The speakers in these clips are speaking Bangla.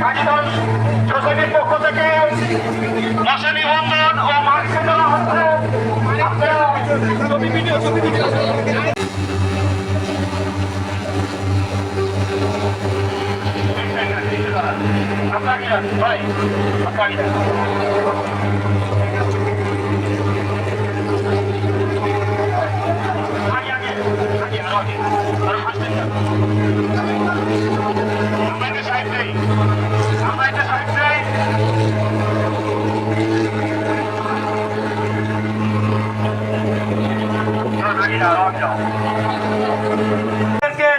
পাকিস্তান সোসাইটির পক্ষ থেকে মশা নিবন্ধন ও মাস্ক দেওয়া হচ্ছে। আপনাকে ভাই আপনাকে।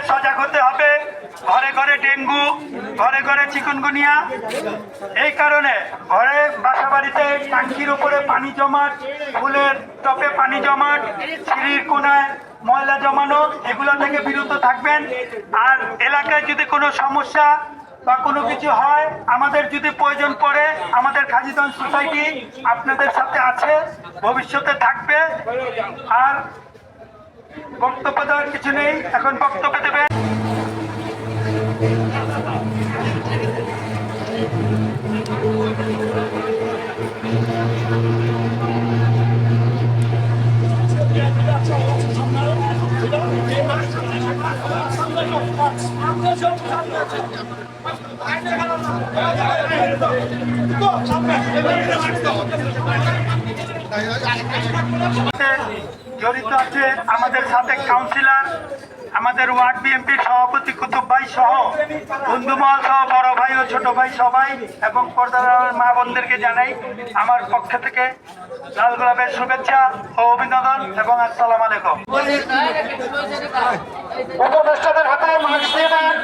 সজাগ হতে হবে। ঘরে ঘরে ডেঙ্গু, ঘরে ঘরে চিকুনগুনিয়া। এই কারণে ঘরে বাসা বাড়িতে টাঙ্কির উপরে পানি জমাট, ফুলের টপে পানি জমাট, সিঁড়ির কোনায় ময়লা জমানো, এগুলো থেকে বিরত থাকবেন। আর এলাকায় যদি কোনো সমস্যা বা কোনো কিছু হয়, আমাদের যদি প্রয়োজন পড়ে, আমাদের খাজিদন সোসাইটি আপনাদের সাথে আছে, ভবিষ্যতে থাকবে। আর বক্তব্য দেওয়ার কিছু নেই এখন বক্তব্য দেবেন সাথে জড়িত আছে আমাদের সাথে কাউন্সিলর আমাদের ওয়ার্ড বিএনপির সভাপতি কুতুব ভাই সহ বন্ধুমহল সহ বড় ভাই ও ছোট ভাই সবাই এবং পর্দার মা বোনদেরকে জানাই আমার পক্ষ থেকে লাল গোলাপের শুভেচ্ছা ও অভিনন্দন এবং আসসালাম আলাইকুম। উপদেষ্টাদের হাতে মাস্ক দিয়ে দেন।